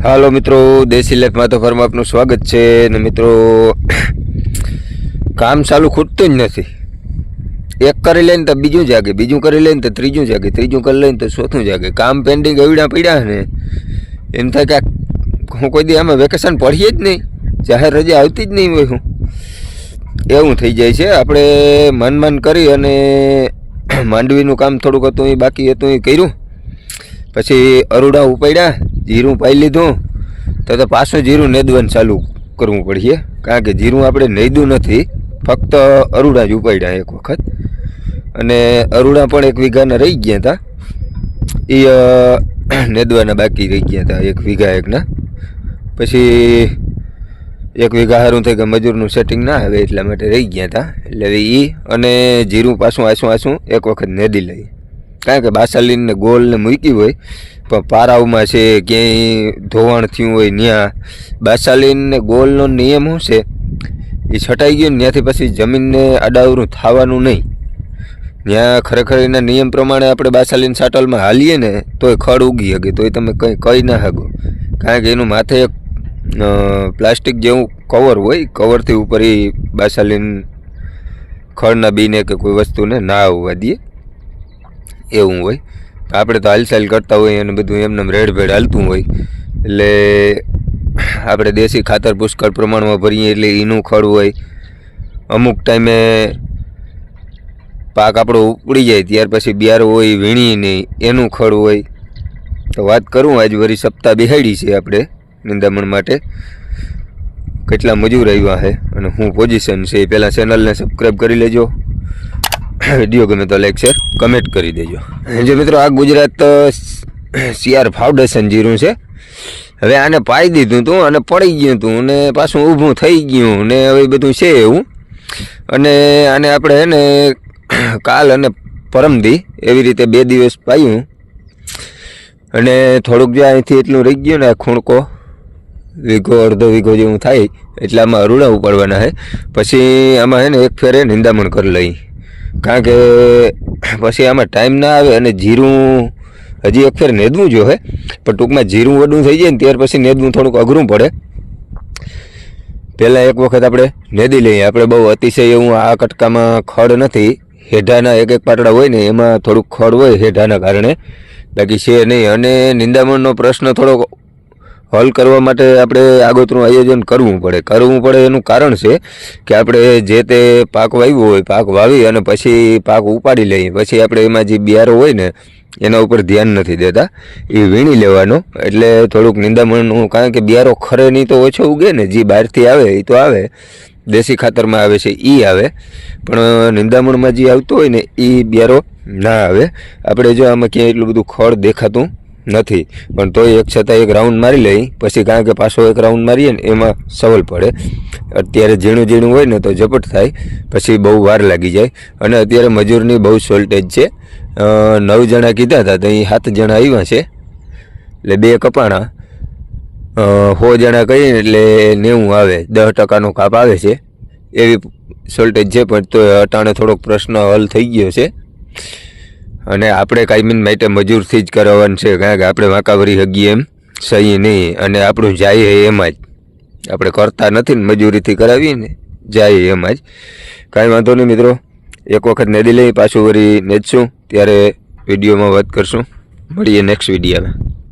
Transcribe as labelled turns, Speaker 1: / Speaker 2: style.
Speaker 1: હાલો મિત્રો, દેશી લેફમાં તો ફરમાં આપનું સ્વાગત છે ને મિત્રો, કામ ચાલુ ખૂટતું જ નથી. એક કરી લઈને તો બીજું જાગે, બીજું કરી લઈને તો ત્રીજું જાગે, ત્રીજું કરી લઈને તો ચોથું જાગે. કામ પેન્ડિંગ એવડા પડ્યા ને, એમ થાય કે હું કોઈ દી આમાં વેકેશન પઢીએ જ નહીં, જાહેર રજા આવતી જ નહીં હોય હું. એવું થઈ જાય છે. આપણે મન મન કરી અને માંડવીનું કામ થોડુંક હતું, એ બાકી હતું, એ કર્યું. પછી અરુડા ઉપાડ્યા, જીરું પાઈ લીધું. તો તો પાછું જીરું નેદવાનું ચાલુ કરવું પડશે. કારણ કે જીરું આપણે નેદું નથી, ફક્ત અરુડા જ ઉપાડ્યા એક વખત. અને અરુડા પણ એક વીઘાના રહી ગયા હતા. એ નેદવાના બાકી રહી ગયા હતા, એક વીઘા એકના. પછી એક વીઘા સારું થઈ કે મજૂરનું સેટિંગ ના આવે એટલા માટે રહી ગયા હતા. એટલે એ અને જીરું પાછું આસું આસું એક વખત નેદી લઈએ કારણ કે બાસાલીનને ગોલને મૂકી હોય, પણ પારાવમાં છે ક્યાંય ધોવાણ થયું હોય ત્યાં બાસાલીનને ગોલનો નિયમ શું છે? એ છટાઈ ગયો ને ત્યાંથી પછી જમીનને અડાવરું થવાનું નહીં. ત્યાં ખરેખર એના નિયમ પ્રમાણે આપણે બાસાલીન સાટલમાં હાલીએ ને તો એ ખડ ઉગી શકે એ તમે કંઈ કહી ના શકો. કારણ કે એનું માથે એક પ્લાસ્ટિક જેવું કવર હોય, કવરથી ઉપર એ બાસાલીન ખડના બીને કે કોઈ વસ્તુને ના આવવા દે. એવું હોય. તો આપણે તો હાલચાલ કરતા હોય અને બધું એમને રેડ ભેડ હાલતું હોય. એટલે આપણે દેશી ખાતર પુષ્કળ પ્રમાણમાં ભરીએ એટલે એનું ખડ હોય. અમુક ટાઈમે પાક આપણો ઉપડી જાય, ત્યાર પછી બિયાર હોય, વીણી નહીં એનું ખડ હોય. તો વાત કરું, આજ વરી સપ્તાહ બિહાડી છે આપણે નિંદામણ માટે. કેટલા મજૂર આવ્યા છે અને હું પોઝિશન છે એ પહેલાં ચેનલને સબસ્ક્રાઈબ કરી લેજો. વીડિયો ગમે તો લાઈક શેર કમેન્ટ કરી દેજો. જો મિત્રો, આ ગુજરાત સીઆર ફાઉન્ડેશન જીરું છે. હવે આને પાઈ દીધું તું અને પડી ગયું તું અને પાછું ઊભું થઈ ગયું ને હવે બધું છે એવું. અને આને આપણે હે ને, કાલ અને પરમદી એવી રીતે બે દિવસ પાયું. અને થોડુંક જે અહીંથી એટલું રહી ગયું ને ખૂણકો, વીઘો, અડધો વીઘો જેવું થાય એટલે આમાં અરુડા ઉપાડવાના છે પછી આમાં હે ને એક ફેરે નિંદામણ કરી લઈ. કારણ કે પછી આમાં ટાઈમ ના આવે અને જીરું હજી એક ફેર નેદવું જો હે પણ ટૂંકમાં જીરું વડું થઈ જાય ને ત્યાર પછી નેદવું થોડુંક અઘરું પડે. પહેલાં એક વખત આપણે નેદી લઈએ. આપણે બહુ અતિશય એવું આ કટકામાં ખડ નથી. હેઠાના એક એક પાટડા હોય ને એમાં થોડુંક ખડ હોય હેઠાના કારણે. બાકી છે નહીં. અને નિંદામણનો પ્રશ્ન થોડોક હલ કરવા માટે આપણે આગોતરું આયોજન કરવું પડે. કરવું પડે એનું કારણ છે કે આપણે જે તે પાક વાવ્યો હોય, પાક વાવી અને પછી પાક ઉપાડી લઈએ. પછી આપણે એમાં જે બિયારો હોય ને, એના ઉપર ધ્યાન નથી દેતા. એ વીણી લેવાનો. એટલે થોડુંક નિંદામણનું, કારણ કે બિયારો ખરે નહીં તો ઓછો ઉગે ને. જે બહારથી આવે એ તો આવે. દેશી ખાતરમાં આવે છે એ આવે. પણ નિંદામણમાં જે આવતું હોય ને એ બિયારો ના આવે. આપણે જો આમાં ક્યાંય એટલું બધું ખડ દેખાતું નથી. પણ તોય એક છતાં એક રાઉન્ડ મારી લઈ, પછી કારણ કે પાછો એક રાઉન્ડ મારીએ ને એમાં સવલ પડે. અત્યારે ઝીણું ઝીણું હોય ને તો ઝપટ થાય, પછી બહુ વાર લાગી જાય. અને અત્યારે મજૂરની બહુ શોર્ટેજ છે. નવ જણા કીધા હતા તો અહીં સાત જણા આવ્યા છે. એટલે બે કપાણા. સો જણા કહીએ એટલે નેવું આવે, દસ ટકાનો કાપ આવે છે. એવી શોર્ટેજ છે, પણ તો અટાણે થોડોક પ્રશ્ન હલ થઈ ગયો છે. અને આપણે કાયમીન માટે મજૂરથી જ કરાવવાનું છે, કારણ કે આપણે વાંકાવરી હગી એમ, સહી નહીં, અને આપણું જાય એમાં જ આપણે કરતા નથી ને મજૂરીથી કરાવીએ ને, જાય એમાં જ કાંઈ વાંધો નહીં મિત્રો, એક વખત નદી લઈ, પાછું વળી નેચશું ત્યારે વિડીયોમાં વાત કરશું. મળીએ નેક્સ્ટ વિડીયોમાં